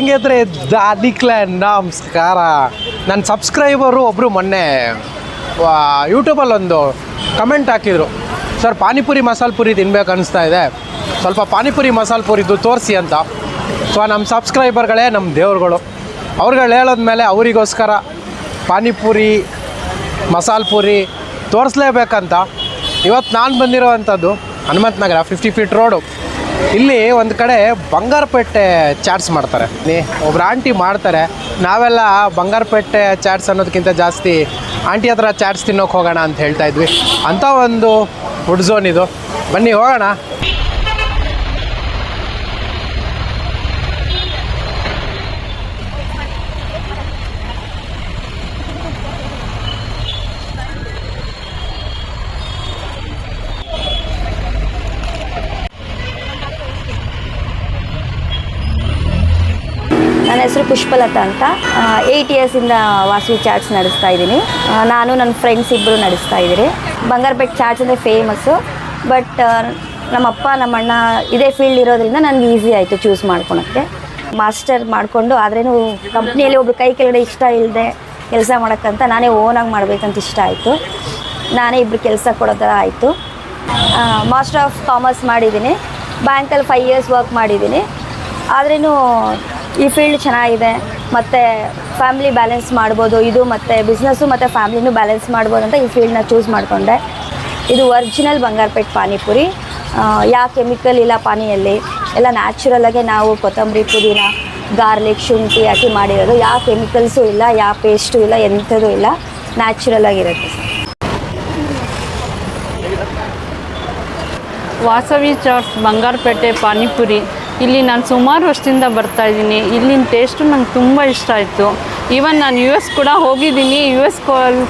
ಹೆಂಗಿದ್ರೆ ದಾದಿಕ್ಲೆ ನಮಸ್ಕಾರ. ನನ್ನ ಸಬ್ಸ್ಕ್ರೈಬರು ಒಬ್ಬರು ಮೊನ್ನೆ ಯೂಟ್ಯೂಬಲ್ಲಿ ಒಂದು ಕಮೆಂಟ್ ಹಾಕಿದರು. ಸರ್, ಪಾನಿಪುರಿ ಮಸಾಲೆ ಪುರಿ ತಿನ್ಬೇಕು ಅನಿಸ್ತಾ ಇದೆ. ಸ್ವಲ್ಪ ಪಾನಿಪುರಿ ಮಸಾಲೆ ಪುರಿದು ತೋರಿಸಿ ಅಂತ. ಸೊ ನಮ್ಮ ಸಬ್ಸ್ಕ್ರೈಬರ್ಗಳೇ ನಮ್ಮ ದೇವ್ರುಗಳು. ಅವ್ರುಗಳು ಹೇಳೋದ್ಮೇಲೆ ಅವರಿಗೋಸ್ಕರ ಪಾನಿಪುರಿ, ಮಸಾಲೆ ಪುರಿ ತೋರಿಸ್ಲೇಬೇಕಂತ. ಇವತ್ತು ನಾನು ಬಂದಿರೋವಂಥದ್ದು ಅಂಥದ್ದು ನಗರ ಫಿಫ್ಟಿ ಫೀಟ್ ರೋಡು ಇಲ್ಲಿ ಒಂದು ಕಡೆ ಬಂಗಾರಪೇಟೆ ಚಾಟ್ಸ್ ಮಾಡ್ತಾರೆ. ಒಬ್ರು ಆಂಟಿ ಮಾಡ್ತಾರೆ. ನಾವೆಲ್ಲ ಬಂಗಾರಪೇಟೆ ಚಾಟ್ಸ್ ಅನ್ನೋದಕ್ಕಿಂತ ಜಾಸ್ತಿ ಆಂಟಿ ಹತ್ರ ಚಾಟ್ಸ್ ತಿನ್ನೋಕೆ ಹೋಗೋಣ ಅಂತ ಹೇಳ್ತಾ ಇದ್ವಿ. ಅಂಥ ಒಂದು ಫುಡ್ ಝೋನ್ ಇದು. ಬನ್ನಿ ಹೋಗೋಣ ನನ್ನ ಹೆಸರು ಪುಷ್ಪಲತಾ ಅಂತ. ಏಯ್ಟ್ ಇಯರ್ಸಿಂದ ವಾಸವಿ ಚಾಟ್ಸ್ ನಡೆಸ್ತಾ ಇದ್ದೀನಿ. ನಾನು, ನನ್ನ ಫ್ರೆಂಡ್ಸ್ ಇಬ್ಬರು ನಡೆಸ್ತಾ ಇದ್ದೀರಿ. ಬಂಗಾರಪೇಟ್ ಚಾಟ್ಸ್ ಅಂದರೆ ಫೇಮಸ್ಸು ಬಟ್ ನಮ್ಮಪ್ಪ ನಮ್ಮಣ್ಣ ಇದೇ ಫೀಲ್ಡ್ ಇರೋದ್ರಿಂದ ನನಗೆ ಈಸಿ ಆಯಿತು ಚೂಸ್ ಮಾಡ್ಕೊಳಕ್ಕೆ. ಮಾಸ್ಟರ್ ಮಾಡಿಕೊಂಡು ಆದ್ರೂ ಕಂಪ್ನಿಯಲ್ಲಿ ಒಬ್ರು ಕೈ ಕೆಳಗಡೆ ಇಷ್ಟ ಇಲ್ಲದೆ ಕೆಲಸ ಮಾಡೋಕ್ಕಂತ ನಾನೇ ಓನಾಗಿ ಮಾಡಬೇಕಂತ ಇಷ್ಟ ಆಯಿತು. ನಾನೇ ಇಬ್ಬರು ಕೆಲಸ ಕೊಡೋ ಥರ ಆಯಿತು. ಮಾಸ್ಟರ್ ಆಫ್ ಕಾಮರ್ಸ್ ಮಾಡಿದ್ದೀನಿ. ಬ್ಯಾಂಕಲ್ಲಿ ಫೈವ್ ಇಯರ್ಸ್ ವರ್ಕ್ ಮಾಡಿದ್ದೀನಿ. ಆದ್ರೂ ಈ ಫೀಲ್ಡ್ ಚೆನ್ನಾಗಿದೆ, ಮತ್ತು ಫ್ಯಾಮಿಲಿ ಬ್ಯಾಲೆನ್ಸ್ ಮಾಡ್ಬೋದು, ಇದು ಮತ್ತು ಬಿಸ್ನೆಸ್ಸು ಮತ್ತು ಫ್ಯಾಮ್ಲಿನೂ ಬ್ಯಾಲೆನ್ಸ್ ಮಾಡ್ಬೋದು ಅಂತ ಈ ಫೀಲ್ಡ್ನ ಚೂಸ್ ಮಾಡಿಕೊಂಡೆ. ಇದು ಒರಿಜಿನಲ್ ಬಂಗಾರಪೇಟ್ ಪಾನಿಪುರಿ. ಯಾವ ಕೆಮಿಕಲ್ ಇಲ್ಲ ಪಾನಿಯಲ್ಲಿ, ಎಲ್ಲ ನ್ಯಾಚುರಲಾಗೆ ನಾವು ಕೊತ್ತಂಬರಿ, ಪುದೀನ ಗಾರ್ಲಿಕ್ ಶುಂಠಿ ಹಾಕಿ ಮಾಡಿರೋದು. ಯಾವ ಕೆಮಿಕಲ್ಸು ಇಲ್ಲ ಯಾವ ಪೇಸ್ಟು ಇಲ್ಲ, ಎಂಥದ್ದು ಇಲ್ಲ ನ್ಯಾಚುರಲ್ ಆಗಿರುತ್ತೆ. ವಾಸವಿ ಚಾಟ್ಸ್ ಬಂಗಾರಪೇಟೆ ಪಾನಿಪುರಿ. ಇಲ್ಲಿ ನಾನು ಸುಮಾರು ವರ್ಷದಿಂದ ಬರ್ತಾ ಇದ್ದೀನಿ. ಇಲ್ಲಿನ ಟೇಸ್ಟು ನಂಗೆ ತುಂಬ ಇಷ್ಟ ಆಯಿತು. ಈವನ್ ನಾನು ಯು ಎಸ್ ಕೂಡ ಹೋಗಿದ್ದೀನಿ. ಯು ಎಸ್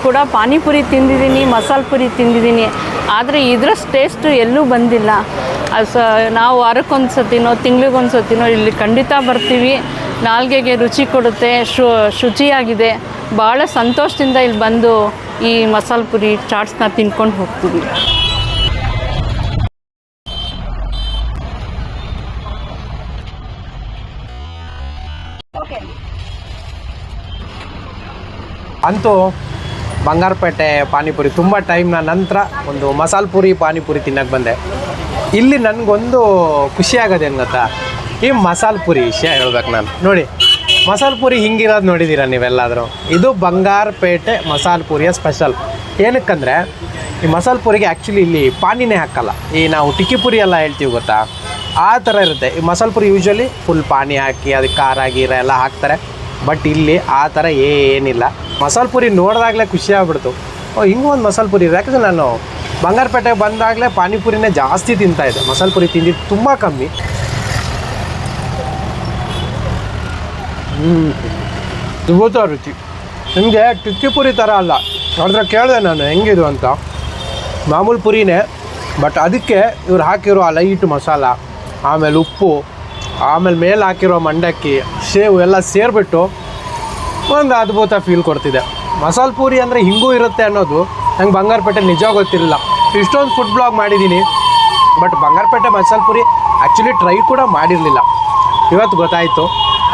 ಕೂಡ ಪಾನಿಪುರಿ ತಿಂದಿದ್ದೀನಿ, ಮಸಾಲೆ ಪುರಿ ತಿಂದಿದ್ದೀನಿ. ಆದರೆ ಇದ್ರಷ್ಟು ಟೇಸ್ಟು ಎಲ್ಲೂ ಬಂದಿಲ್ಲ. ಅದು ಸ, ನಾವು ವಾರಕ್ಕೊಂದು ಸತಿನೋ ತಿಂಗ್ಳಿಗೊಂದು ಸತಿನೋ ಇಲ್ಲಿ ಖಂಡಿತ ಬರ್ತೀವಿ. ನಾಲ್ಗೆಗೆ ರುಚಿ ಕೊಡುತ್ತೆ, ಶು, ಶುಚಿಯಾಗಿದೆ. ಭಾಳ ಸಂತೋಷದಿಂದ ಇಲ್ಲಿ ಬಂದು ಈ ಮಸಾಲೆ ಪುರಿ ಚಾಟ್ಸ್ನ ತಿನ್ಕೊಂಡು ಹೋಗ್ತೀವಿ. ಅಂತೂ ಬಂಗಾರಪೇಟೆ ಪಾನಿಪುರಿ ತುಂಬ ಟೈಮ್ನ ನಂತರ ಒಂದು ಮಸಾಲ ಪುರಿ ಪಾನಿಪುರಿ ತಿನ್ನಕ್ಕೆ ಬಂದೆ. ಇಲ್ಲಿ ನನಗೊಂದು ಖುಷಿ ಆಗೋದೇನು ಗೊತ್ತಾ? ಈ ಮಸಾಲ ಪುರಿ ವಿಷಯ ಹೇಳ್ಬೇಕು ನಾನು. ನೋಡಿ, ಮಸಾಲ ಪುರಿ ಹಿಂಗಿರೋದು ನೋಡಿದ್ದೀರಾ ನೀವೆಲ್ಲಾದರೂ? ಇದು ಬಂಗಾರಪೇಟೆ ಮಸಾಲೆ ಪುರಿಯ ಸ್ಪೆಷಲ್ ಏನಕ್ಕಂದರೆ, ಈ ಮಸಾಲೆ ಪುರಿಗೆ ಆ್ಯಕ್ಚುಲಿ ಇಲ್ಲಿ ಪಾನಿನೇ ಹಾಕಲ್ಲ. ಈ ನಾವು ಟಿಕ್ಕಿ ಪುರಿ ಎಲ್ಲ ಹೇಳ್ತೀವಿ ಗೊತ್ತಾ? ಆ ಥರ ಇರುತ್ತೆ. ಈ ಮಸಾಲೆ ಪುರಿ ಯೂಶ್ವಲಿ ಫುಲ್ ಪಾನಿ ಹಾಕಿ ಅದಕ್ಕೆ ಖಾರ, ಗೀರ ಎಲ್ಲ ಹಾಕ್ತಾರೆ. ಬಟ್ ಇಲ್ಲಿ ಆ ಥರ ಏನಿಲ್ಲ. ಮಸಾಲೆ ಪುರಿ ನೋಡಿದಾಗಲೇ ಖುಷಿ ಆಗ್ಬಿಡ್ತು. ಓ, ಹಿಂಗೂ ಒಂದು ಮಸಾಲೆ ಪುರಿ ಇದೆ. ಯಾಕಂದ್ರೆ ನಾನು ಬಂಗಾರಪೇಟೆಗೆ ಬಂದಾಗಲೇ ಪಾನಿಪುರಿನೇ ಜಾಸ್ತಿ ತಿಂತಾ ಮಸಾಲ ಮಸಾಲೆ ಪುರಿ ತಿಂದಿದ್ದು ತುಂಬ ಕಮ್ಮಿ. ಹ್ಞೂ ಅದ್ಭುತ ರುಚಿ? ನಿಮಗೆ ಟಿಕ್ಕಿ ಪುರಿ ಥರ ಅಲ್ಲ. ಅದ್ರ ಕೇಳಿದೆ ನಾನು, ಹೆಂಗಿದು ಅಂತ. ಮಾಮೂಲು ಪುರಿನೇ, ಬಟ್ ಅದಕ್ಕೆ ಇವ್ರು ಹಾಕಿರೋ ಆ ಲೈಟ್ ಮಸಾಲ, ಆಮೇಲೆ ಉಪ್ಪು ಆಮೇಲೆ ಮೇಲೆ ಹಾಕಿರೋ ಮಂಡಕ್ಕಿ, ಸೇವು ಎಲ್ಲ ಸೇರಿಬಿಟ್ಟು ಒಂದು ಅದ್ಭುತ ಫೀಲ್ ಕೊಡ್ತಿದೆ. ಮಸಾಲೆ ಪೂರಿ ಅಂದರೆ ಹಿಂಗೂ ಇರುತ್ತೆ ಅನ್ನೋದು ನಂಗೆ ಬಂಗಾರಪೇಟೆ ನಿಜ ಗೊತ್ತಿರಲಿಲ್ಲ ಇಷ್ಟೊಂದು ಫುಡ್ ಬ್ಲಾಗ್ ಮಾಡಿದ್ದೀನಿ ಬಟ್ ಬಂಗಾರಪೇಟೆ ಮಸಾಲೆ ಪೂರಿ ಆ್ಯಕ್ಚುಲಿ ಟ್ರೈ ಕೂಡ ಮಾಡಿರಲಿಲ್ಲ. ಇವತ್ತು ಗೊತ್ತಾಯಿತು.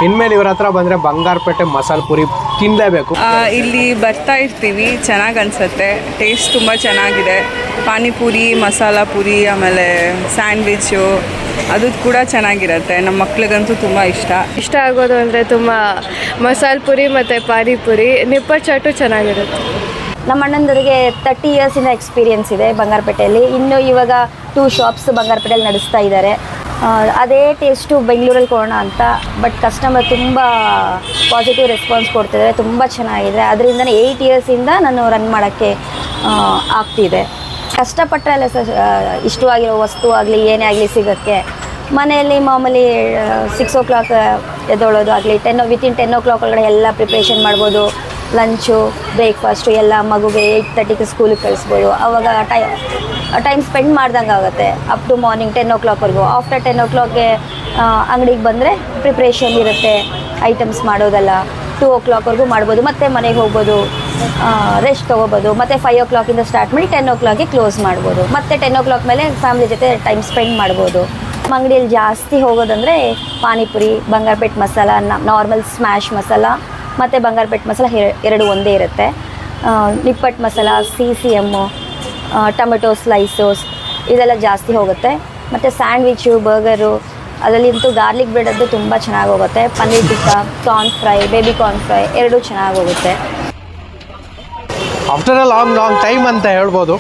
ಇನ್ಮೇಲೆ ಇವ್ರ ಹತ್ರ ಬಂದರೆ ಬಂಗಾರಪೇಟೆ ಮಸಾಲೆ ಪೂರಿ ತಿನ್ನಲೇಬೇಕು ಇಲ್ಲಿ ಬರ್ತಾ ಇರ್ತೀವಿ ಚೆನ್ನಾಗಿ ಅನ್ಸುತ್ತೆ. ಟೇಸ್ಟ್ ತುಂಬ ಚೆನ್ನಾಗಿದೆ. ಪಾನಿಪುರಿ ಮಸಾಲ ಪುರಿ ಆಮೇಲೆ ಸ್ಯಾಂಡ್ವಿಚ್ಚು ಅದು ಕೂಡ ಚೆನ್ನಾಗಿರುತ್ತೆ. ನಮ್ಮ ಮಕ್ಳಿಗಂತೂ ತುಂಬ ಇಷ್ಟ. ಇಷ್ಟ ಆಗೋದು ಅಂದರೆ ತುಂಬ ಮಸಾಲ ಪುರಿ ಮತ್ತು ಪಾನಿಪುರಿ ನಿಪ್ಪಟ್ಟು ಚೆನ್ನಾಗಿರುತ್ತೆ. ನಮ್ಮ ಅಣ್ಣಂದರಿಗೆ ತರ್ಟಿ ಇಯರ್ಸಿನ ಎಕ್ಸ್ಪೀರಿಯನ್ಸ್ ಇದೆ ಬಂಗಾರಪೇಟೆಯಲ್ಲಿ. ಇನ್ನು ಇವಾಗ ಟೂ ಶಾಪ್ಸ್ ಬಂಗಾರಪೇಟೆಯಲ್ಲಿ ನಡೆಸ್ತಾ ಇದ್ದಾರೆ. ಅದೇ ಟೇಸ್ಟು ಬೆಂಗಳೂರಲ್ಲಿ ಕೊಡೋಣ ಅಂತ ಬಟ್ ಕಸ್ಟಮರ್ ತುಂಬ ಪಾಸಿಟಿವ್ ರೆಸ್ಪಾನ್ಸ್ ಕೊಡ್ತಿದ್ದಾರೆ ತುಂಬ ಚೆನ್ನಾಗಿದೆ. ಅದರಿಂದನೇ ಏಯ್ಟ್ ಇಯರ್ಸಿಂದ ನಾನು ರನ್ ಮಾಡೋಕ್ಕೆ ಆಗ್ತಿದೆ. ಕಷ್ಟಪಟ್ಟರೆ ಅಲ್ಲ ಸರ್ ಇಷ್ಟವಾಗಿರೋ ವಸ್ತು ಆಗಲಿ, ಏನೇ ಆಗಲಿ ಸಿಗೋಕ್ಕೆ. ಮನೆಯಲ್ಲಿ ಮಾಮೂಲಿ ಸಿಕ್ಸ್ ಓ ಕ್ಲಾಕ್ ಎದ್ದೊಳೋದು ಆಗಲಿ ten within ten o'clock ಒಳಗಡೆ ಎಲ್ಲ ಪ್ರಿಪ್ರೇಷನ್ ಮಾಡ್ಬೋದು. ಲಂಚು ಬ್ರೇಕ್ಫಾಸ್ಟು ಎಲ್ಲ ಮಗುಗೆ ಏಯ್ಟ್ ತರ್ಟಿಗೆ ಸ್ಕೂಲಿಗೆ ಕಳಿಸ್ಬೋದು. ಅವಾಗ ಟೈ ಟೈಮ್ ಸ್ಪೆಂಡ್ ಮಾಡ್ದಂಗೆ ಆಗುತ್ತೆ. ಅಪ್ ಟು ಮಾರ್ನಿಂಗ್ ಟೆನ್ ಓ ಕ್ಲಾಕ್ವರೆಗೂ ಆಫ್ಟರ್ ಟೆನ್ ಓ ಕ್ಲಾಕ್ಗೆ ಅಂಗಡಿಗೆ ಬಂದರೆ ಪ್ರಿಪ್ರೇಷನ್ ಇರುತ್ತೆ. ಐಟಮ್ಸ್ ಮಾಡೋದೆಲ್ಲ. ಟೂ ಓ ಕ್ಲಾಕ್ವರೆಗೂ ಮಾಡ್ಬೋದು. ಮತ್ತೆ ಮನೆಗೆ ಹೋಗ್ಬೋದು. ರೆಸ್ಟ್ ತೊಗೋಬೋದು. ಮತ್ತೆ ಫೈವ್ ಓ ಕ್ಲಾಕಿಂದ ಸ್ಟಾರ್ಟ್ ಮಾಡಿ ಟೆನ್ ಓ ಕ್ಲಾಕಿಗೆ ಕ್ಲೋಸ್ ಮಾಡ್ಬೋದು. ಮತ್ತೆ ಟೆನ್ ಓ ಕ್ಲಾಕ್ ಮೇಲೆ ಫ್ಯಾಮಿಲಿ ಜೊತೆ ಟೈಮ್ ಸ್ಪೆಂಡ್ ಮಾಡ್ಬೋದು. ಅಂಗಡಿಯಲ್ಲಿ ಜಾಸ್ತಿ ಹೋಗೋದಂದರೆ ಪಾನಿಪುರಿ, ಬಂಗಾರಪೇಟ್ ಮಸಾಲ ನಾರ್ಮಲ್ ಸ್ಮ್ಯಾಶ್ ಮಸಾಲ ಮತ್ತು ಬಂಗಾರಪೇಟ್ ಮಸಾಲ ಎರ- ಎರಡು ಒಂದೇ ಇರುತ್ತೆ. Nippattu masala C C M tomato slices, ಇದೆಲ್ಲ ಜಾಸ್ತಿ ಹೋಗುತ್ತೆ. ಮತ್ತು ಸ್ಯಾಂಡ್ವಿಚು ಬರ್ಗರು, ಅದರಲ್ಲಿಂತೂ ಗಾರ್ಲಿಕ್ ಬ್ರೆಡ್ ಅದು ತುಂಬ ಚೆನ್ನಾಗಿ ಹೋಗುತ್ತೆ. Paneer tikka, corn fry, baby corn fry ಎರಡೂ ಚೆನ್ನಾಗಿ ಹೋಗುತ್ತೆ. After a long long time ಅಂತ ಹೇಳ್ಬೋದು.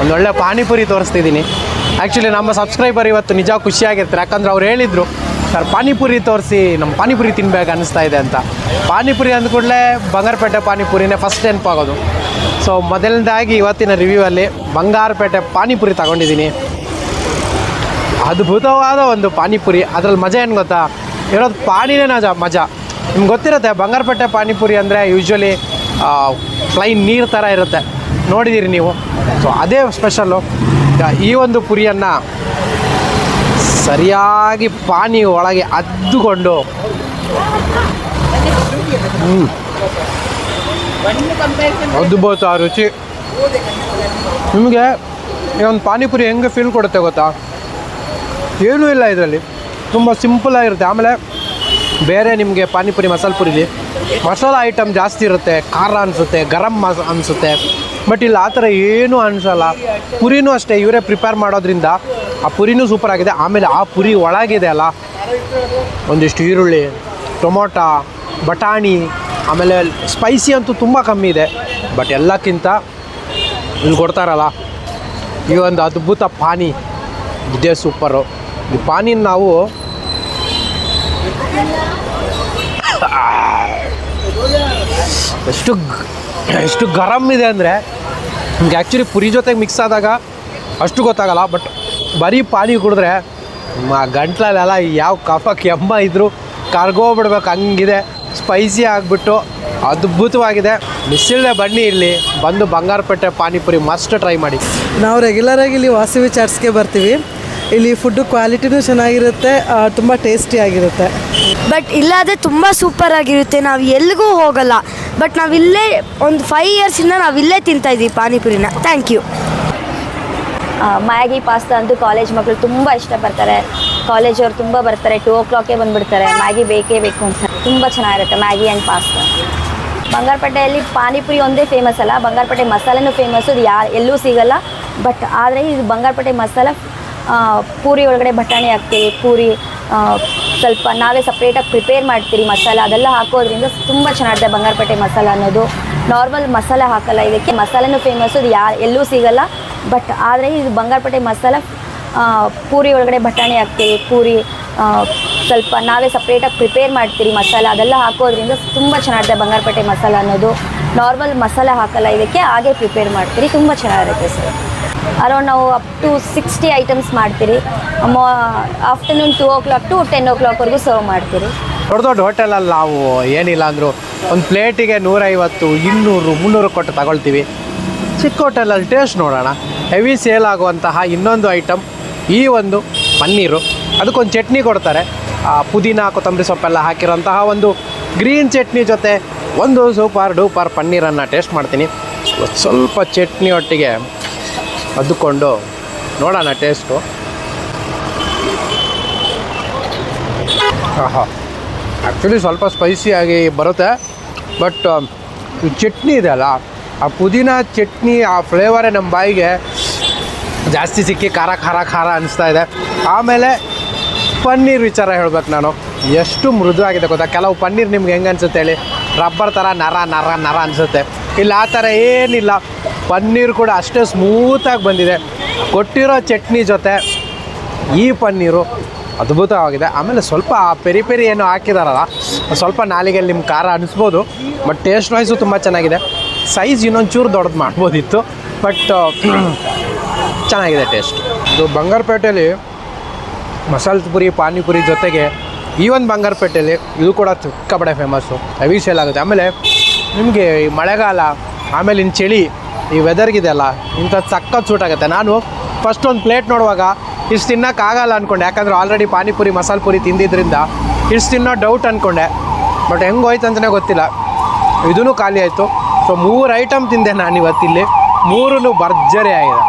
ಒಂದು ಒಳ್ಳೆ ಪಾನಿಪುರಿ ತೋರಿಸ್ತಿದ್ದೀನಿ. ಆ್ಯಕ್ಚುಲಿ ನಮ್ಮ ಸಬ್ಸ್ಕ್ರೈಬರ್ ಇವತ್ತು ನಿಜ ಖುಷಿಯಾಗಿರ್ತಾರೆ ಯಾಕಂದ್ರೆ ಅವ್ರು ಹೇಳಿದರು ಸರ್, ಪಾನಿಪುರಿ ತೋರಿಸಿ ನಮ್ಮ ಪಾನಿಪುರಿ ತಿನ್ಬೇಕು ಅನಿಸ್ತಾ ಇದೆ ಅಂತ. ಪಾನಿಪುರಿ ಅಂದ ಕೂಡಲೇ ಬಂಗಾರಪೇಟೆ ಪಾನಿಪುರಿನೇ ಫಸ್ಟ್ ನೆನಪಾಗೋದು. ಸೊ ಮೊದಲನೇದಾಗಿ ಇವತ್ತಿನ ರಿವ್ಯೂವಲ್ಲಿ ಬಂಗಾರಪೇಟೆ ಪಾನಿಪುರಿ ತಗೊಂಡಿದ್ದೀನಿ. ಅದ್ಭುತವಾದ ಒಂದು ಪಾನಿಪುರಿ. ಅದ್ರಲ್ಲಿ ಮಜಾ ಏನು ಗೊತ್ತಾ? ಇರೋದು ಪಾನಿನೇ ನಜ ಮಜಾ. ನಿಮ್ಗೆ ಗೊತ್ತಿರುತ್ತೆ, ಬಂಗಾರಪೇಟೆ ಪಾನಿಪುರಿ ಅಂದರೆ ಯೂಶ್ವಲಿ ಪ್ಲೈನ್ ನೀರು ಥರ ಇರುತ್ತೆ. ನೋಡಿದ್ದೀರಿ ನೀವು. ಸೊ ಅದೇ ಸ್ಪೆಷಲ್ಲು ಈ ಒಂದು ಪುರಿಯನ್ನು ಸರಿಯಾಗಿ ಪಾನಿ ಒಳಗೆ ಅದ್ದುಕೊಂಡು. ಅದ್ಭುತ ರುಚಿ. ನಿಮಗೆ ಈ ಒಂದು ಪಾನಿಪುರಿ ಹೆಂಗೆ ಫೀಲ್ ಕೊಡುತ್ತೆ ಗೊತ್ತಾ? ಏನೂ ಇಲ್ಲ ಇದರಲ್ಲಿ. ತುಂಬ ಸಿಂಪಲ್ ಆಗಿರುತ್ತೆ. ಆಮೇಲೆ ಬೇರೆ ನಿಮಗೆ ಪಾನಿಪುರಿ, ಮಸಾಲೆ ಪುರಿಲಿ ಮಸಾಲ ಐಟಮ್ ಜಾಸ್ತಿ ಇರುತ್ತೆ. ಖಾರ ಅನಿಸುತ್ತೆ, ಗರಂ ಮಸ ಅನಿಸುತ್ತೆ. ಬಟ್ ಇಲ್ಲಿ ಆ ಥರ ಏನೂ ಅನಿಸಲ್ಲ. ಪುರಿನೂ ಅಷ್ಟೇ, ಇವರೇ ಪ್ರಿಪೇರ್ ಮಾಡೋದ್ರಿಂದ ಆ ಪುರಿನೂ ಸೂಪರ್ ಆಗಿದೆ. ಆಮೇಲೆ ಆ ಪುರಿ ಒಳಗಿದೆ ಅಲ್ಲ, ಒಂದಿಷ್ಟು ಈರುಳ್ಳಿ, ಟೊಮೊಟೊ, ಬಟಾಣಿ, ಆಮೇಲೆ ಸ್ಪೈಸಿ ಅಂತೂ ತುಂಬ ಕಮ್ಮಿ ಇದೆ. ಬಟ್ ಎಲ್ಲಕ್ಕಿಂತ ಇಲ್ಲಿ ಕೊಡ್ತಾರಲ್ಲ, ಈ ಒಂದು ಅದ್ಭುತ ಪಾನಿ, ಇದೇ ಸೂಪರು ಈ ಪಾನಿನ ನಾವು ಎಷ್ಟು ಎಷ್ಟು ಗರಂ ಇದೆ ಅಂದರೆ ನಿಮ್ಗೆ ಆ್ಯಕ್ಚುಲಿ ಪುರಿ ಜೊತೆಗೆ ಮಿಕ್ಸ್ ಆದಾಗ ಅಷ್ಟು ಗೊತ್ತಾಗಲ್ಲ ಬಟ್ ಬರೀ ಪಾನಿ ಕುಡಿದ್ರೆ ಗಂಟ್ಲಲ್ಲೆಲ್ಲ ಯಾವ ಕಫ ಕೆಮ್ಮ ಇದ್ದರೂ ಕರ್ಗೋಗ್ಬಿಡ್ಬೇಕು ಹಂಗಿದೆ ಸ್ಪೈಸಿ ಆಗಿಬಿಟ್ಟು ಅದ್ಭುತವಾಗಿದೆ. ಮಿಸ್ಸಿಲ್ದೆ ಬನ್ನಿ ಇಲ್ಲಿ, ಬಂದು ಬಂಗಾರಪೇಟೆ ಪಾನಿಪುರಿ ಮಸ್ಟ್ ಟ್ರೈ ಮಾಡಿ. ನಾವು ರೆಗ್ಯುಲರಾಗಿ ಇಲ್ಲಿ ವಾಸವಿ ಚಾಟ್ಸ್ಗೆ ಬರ್ತೀವಿ. ಇಲ್ಲಿ ಫುಡ್ಡು ಕ್ವಾಲಿಟಿನೂ ಚೆನ್ನಾಗಿರುತ್ತೆ ತುಂಬ ಟೇಸ್ಟಿಯಾಗಿರುತ್ತೆ ಬಟ್ ಇಲ್ಲಾದರೆ ತುಂಬ ಸೂಪರ್ ಆಗಿರುತ್ತೆ. ನಾವು ಎಲ್ಲಿಗೂ ಹೋಗಲ್ಲ. ಬಟ್ ನಾವಿಲ್ಲೇ ಒಂದು ಫೈವ್ ಇಯರ್ಸಿಂದ ನಾವಿಲ್ಲೇ ತಿಂತಾ ಇದ್ದೀವಿ ಪಾನಿಪುರಿನ. ಥ್ಯಾಂಕ್ ಯು ಮ್ಯಾಗಿ ಪಾಸ್ತಾ ಅಂತೂ ಕಾಲೇಜ್ ಮಕ್ಕಳು ತುಂಬ ಇಷ್ಟಪಡ್ತಾರೆ. ಕಾಲೇಜವ್ರು ತುಂಬ ಬರ್ತಾರೆ. ಟೂ ಓ ಕ್ಲಾಕೇ ಬಂದುಬಿಡ್ತಾರೆ. ಮ್ಯಾಗಿ ಬೇಕೇ ಬೇಕು ಅಂತ. ತುಂಬ ಚೆನ್ನಾಗಿರುತ್ತೆ ಮ್ಯಾಗಿ ಆ್ಯಂಡ್ ಪಾಸ್ತಾ ಬಂಗಾರಪೇಟೆಯಲ್ಲಿ ಪಾನಿಪುರಿ ಒಂದೇ ಫೇಮಸ್ ಅಲ್ಲ. ಬಂಗಾರಪೇಟೆ ಮಸಾಲೆನೂ ಫೇಮಸ್ಸು ಅದು ಯಾ ಎಲ್ಲೂ ಸಿಗಲ್ಲ. ಬಟ್ ಆದರೆ ಇದು ಬಂಗಾರಪೇಟೆ ಮಸಾಲ ಪೂರಿ ಒಳಗಡೆ ಬಟಾಣಿ ಹಾಕ್ತೀವಿ, ಪೂರಿ ಸ್ವಲ್ಪ ನಾವೇ ಸಪ್ರೇಟಾಗಿ ಪ್ರಿಪೇರ್ ಮಾಡ್ತೀರಿ ಮಸಾಲ, ಅದೆಲ್ಲ ಹಾಕೋದ್ರಿಂದ ತುಂಬ ಚೆನ್ನಾಗಿದೆ ಬಂಗಾರಪೇಟೆ ಮಸಾಲ ಅನ್ನೋದು. ನಾರ್ಮಲ್ ಮಸಾಲ ಹಾಕಲ್ಲ, ಇದಕ್ಕೆ ಮಸಾಲೆನೂ ಫೇಮಸ್ಸು ಇದು ಯಾ, ಎಲ್ಲೂ ಸಿಗಲ್ಲ. ಬಟ್ ಆದರೆ ಇದು ಬಂಗಾರಪೇಟೆ ಮಸಾಲ ಪೂರಿ ಒಳಗಡೆ ಬಟಾಣಿ ಹಾಕ್ತೀವಿ, ಪೂರಿ ಸ್ವಲ್ಪ ನಾವೇ ಸಪ್ರೇಟಾಗಿ ಪ್ರಿಪೇರ್ ಮಾಡ್ತೀರಿ ಮಸಾಲ, ಅದೆಲ್ಲ ಹಾಕೋದ್ರಿಂದ ತುಂಬ ಚೆನ್ನಾಗಿದೆ ಬಂಗಾರಪೇಟೆ ಮಸಾಲ ಅನ್ನೋದು. ನಾರ್ಮಲ್ ಮಸಾಲ ಹಾಕಲ್ಲ, ಇದಕ್ಕೆ ಹಾಗೆ ಪ್ರಿಪೇರ್ ಮಾಡ್ತೀರಿ, ತುಂಬ ಚೆನ್ನಾಗಿರುತ್ತೆ ಸರ್. ಅರೌಂಡ್ ನಾವು ಅಪ್ ಟು ಸಿಕ್ಸ್ಟಿ ಐಟಮ್ಸ್ ಮಾಡ್ತೀರಿ. ಮಾ afternoon two o'clock to ten ಓ ಕ್ಲಾಕ್ವರೆಗೂ ಸರ್ವ್ ಮಾಡ್ತೀರಿ. ದೊಡ್ಡ ದೊಡ್ಡ ಹೋಟೆಲಲ್ಲಿ ನಾವು ಏನಿಲ್ಲ ಅಂದರೂ ಒಂದು ಪ್ಲೇಟಿಗೆ ನೂರೈವತ್ತು, ಇನ್ನೂರು, ಮುನ್ನೂರು ಕೊಟ್ಟು ತಗೊಳ್ತೀವಿ. ಚಿಕ್ಕ ಹೋಟೆಲಲ್ಲಿ ಟೇಸ್ಟ್ ನೋಡೋಣ. ಹೆವಿ ಸೇಲ್ ಆಗುವಂತಹ ಇನ್ನೊಂದು ಐಟಮ್ ಈ ಒಂದು ಪನ್ನೀರು. ಅದಕ್ಕೊಂದು ಚಟ್ನಿ ಕೊಡ್ತಾರೆ. ಪುದೀನ, ಕೊತ್ತಂಬರಿ ಸೊಪ್ಪೆಲ್ಲ ಹಾಕಿರೋಂತಹ ಒಂದು ಗ್ರೀನ್ ಚಟ್ನಿ ಜೊತೆ ಒಂದು ಸೂಪರ್ ಡೂಪರ್ ಪನ್ನೀರನ್ನು ಟೇಸ್ಟ್ ಮಾಡ್ತೀನಿ. ಸ್ವಲ್ಪ ಚಟ್ನಿ ಒಟ್ಟಿಗೆ ಅದ್ದುಕೊಂಡು ನೋಡೋಣ ಟೇಸ್ಟು. ಆಹಾ. ಆ್ಯಕ್ಚುಲಿ ಸ್ವಲ್ಪ ಸ್ಪೈಸಿಯಾಗಿ ಬರುತ್ತೆ. ಬಟ್ ಈ ಚಟ್ನಿ ಇದೆ ಅಲ್ಲ, ಆ ಪುದೀನ ಚಟ್ನಿ, ಆ ಫ್ಲೇವರೇ ನಮ್ಮ ಬಾಯಿಗೆ ಜಾಸ್ತಿ ಸಿಕ್ಕಿ ಖಾರ ಖಾರ ಖಾರ ಅನಿಸ್ತಾ ಇದೆ. ಆಮೇಲೆ ಪನ್ನೀರ್ ವಿಚಾರ ಹೇಳ್ಬೇಕು ನಾನು. ಎಷ್ಟು ಮೃದುವಾಗಿದೆ ಗೊತ್ತಾ? ಕೆಲವು ಪನ್ನೀರ್ ನಿಮ್ಗೆ ಹೆಂಗೆ ಅನ್ಸುತ್ತೆ ಹೇಳಿ? ರಬ್ಬರ್ ಥರ ನರ ನರ ನರ ಅನಿಸುತ್ತೆ. ಇಲ್ಲ, ಆ ಥರ ಏನಿಲ್ಲ. ಪನ್ನೀರ್ ಕೂಡ ಅಷ್ಟೇ ಸ್ಮೂತಾಗಿ ಬಂದಿದೆ. ಕೊಟ್ಟಿರೋ ಚಟ್ನಿ ಜೊತೆ ಈ ಪನ್ನೀರು ಅದ್ಭುತವಾಗಿದೆ. ಆಮೇಲೆ ಸ್ವಲ್ಪ ಆ ಪೆರಿ ಪೆರಿ ಏನು ಹಾಕಿದಾರಲ್ಲ, ಸ್ವಲ್ಪ ನಾಲಿಗೆಯಲ್ಲಿ ನಿಮ್ಮ ಖಾರ ಅನಿಸ್ಬೋದು ಬಟ್ ಟೇಸ್ಟ್ ವೈಸು ತುಂಬ ಚೆನ್ನಾಗಿದೆ. ಸೈಜ್ ಇನ್ನೊಂಚೂರು ದೊಡ್ಡದು ಮಾಡ್ಬೋದಿತ್ತು ಬಟ್ ಚೆನ್ನಾಗಿದೆ ಟೇಸ್ಟ್ ಇದು ಬಂಗಾರಪೇಟೆಯಲ್ಲಿ ಮಸಾಲೆ ಪುರಿ ಪಾನಿಪುರಿ ಜೊತೆಗೆ ಈ ಒಂದು ಬಂಗಾರಪೇಟೆಯಲ್ಲಿ ಇದು ಕೂಡ ಸಿಕ್ಕಾಪಡೆ ಫೇಮಸ್ಸು ಹೆವಿ ಸೇಲ್ ಆಗುತ್ತೆ. ಆಮೇಲೆ ನಿಮಗೆ ಮಳೆಗಾಲ ಆಮೇಲೆ ಇನ್ನು ಚಳಿ ಈ ವೆದರ್ಗಿದೆಯಲ್ಲ ಇಂಥದ್ದು ಸಖತ್ ಸೂಟ್ ಆಗುತ್ತೆ. ನಾನು ಫಸ್ಟ್ ಒಂದು ಪ್ಲೇಟ್ ನೋಡುವಾಗ ಇಷ್ಟು ತಿನ್ನೋಕ್ಕಾಗಲ್ಲ ಅಂದ್ಕೊಂಡೆ ಯಾಕಂದ್ರೆ ಆಲ್ರೆಡಿ ಪಾನಿಪುರಿ, ಮಸಾಲೆ ಪುರಿ ತಿಂದಿದ್ದರಿಂದ ಇಷ್ಟು ತಿನ್ನೋ ಡೌಟ್ ಅಂದ್ಕೊಂಡೆ ಬಟ್ ಹೆಂಗೆ ಹೋಯ್ತು ಅಂತಲೇ ಗೊತ್ತಿಲ್ಲ. ಇದೂ ಖಾಲಿ ಆಯಿತು. ಸೊ ಮೂರು ಐಟಮ್ ತಿಂದೆ ನಾನು ಇವತ್ತಿಲ್ಲಿ ಮೂರೂ ಭರ್ಜರಿ ಆಗಿದೆ.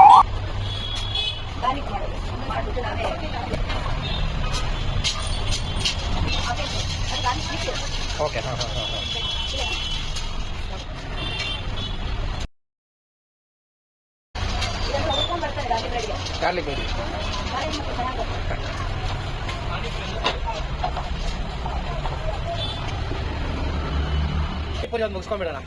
ಪುರಿ ಒಂದು ಮುಗಿಸ್ಕೊಂಡ್ಬಿಡೋಣ.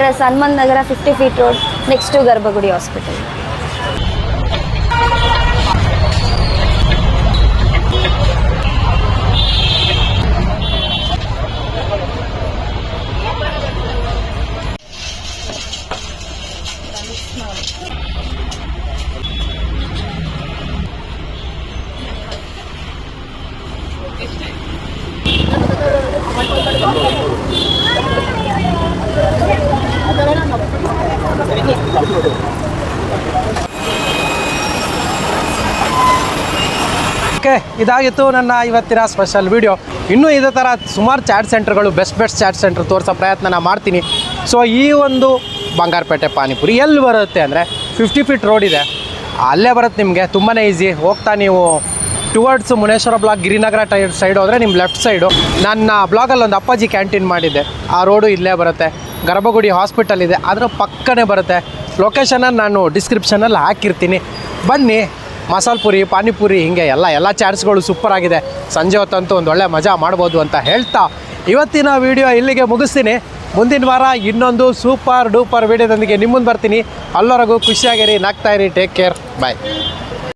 Address Hanumanth Nagar fifty feet road next to Garbhagudi hospital okay, ಇದಾಗಿತ್ತು ನನ್ನ ಇವತ್ತಿನ ಸ್ಪೆಷಲ್ ವಿಡಿಯೋ. ಇನ್ನೂ ಇದೇ ಥರ ಸುಮಾರು ಚಾಟ್ ಸೆಂಟರ್ಗಳು ಬೆಸ್ಟ್ ಬೆಸ್ಟ್ ಚಾಟ್ ಸೆಂಟರ್ ತೋರಿಸೋ ಪ್ರಯತ್ನ ನಾನು ಮಾಡ್ತೀನಿ. ಸೊ ಈ ಒಂದು ಬಂಗಾರಪೇಟೆ ಪಾನಿಪುರಿ ಎಲ್ಲಿ ಬರುತ್ತೆ ಅಂದರೆ ಫಿಫ್ಟಿ ಫೀಟ್ ರೋಡ್ ಇದೆ. ಅಲ್ಲೇ ಬರುತ್ತೆ ನಿಮಗೆ ತುಂಬಾ ಈಸಿ ಹೋಗ್ತಾ ನೀವು ಟುವರ್ಡ್ಸ್ ಮುನೇಶ್ವರ ಬ್ಲಾಕ್ ಗಿರಿನಗರ ಟೈ ಸೈಡ್ ಹೋದರೆ ನಿಮ್ಮ ಲೆಫ್ಟ್ ಸೈಡು ನನ್ನ ಬ್ಲಾಗಲ್ಲಿ ಒಂದು ಅಪ್ಪಾಜಿ ಕ್ಯಾಂಟೀನ್ ಮಾಡಿದ್ದೆ. ಆ ರೋಡು ಇಲ್ಲೇ ಬರುತ್ತೆ. ಗರ್ಭಗುಡಿ ಹಾಸ್ಪಿಟಲ್ ಇದೆ. ಅದರ ಪಕ್ಕನೇ ಬರುತ್ತೆ. ಲೊಕೇಶನನ್ನು ನಾನು ಡಿಸ್ಕ್ರಿಪ್ಷನಲ್ಲಿ ಹಾಕಿರ್ತೀನಿ. ಬನ್ನಿ ಮಸಾಲೆ ಪುರಿ ಪಾನಿಪುರಿ, ಹಿಂಗೆ ಎಲ್ಲ ಎಲ್ಲ ಚಾಟ್ಸ್ಗಳು ಸೂಪರ್ ಆಗಿದೆ. ಸಂಜೆ ಹೊತ್ತಂತೂ ಒಂದು ಒಳ್ಳೆ ಮಜಾ ಮಾಡ್ಬೋದು ಅಂತ ಹೇಳ್ತಾ ಇವತ್ತಿನ ವಿಡಿಯೋ ಇಲ್ಲಿಗೆ ಮುಗಿಸ್ತೀನಿ. ಮುಂದಿನ ವಾರ ಇನ್ನೊಂದು ಸೂಪರ್ ಡೂಪರ್ ವಿಡಿಯೋದೊಂದಿಗೆ ನಿಮ್ಮ ಮುಂದೆ ಬರ್ತೀನಿ. ಅಲ್ಲವರೆಗೂ ಖುಷಿಯಾಗಿರಿ, ನಗ್ತಾ ಇರಿ ಟೇಕ್ ಕೇರ್ ಬಾಯ್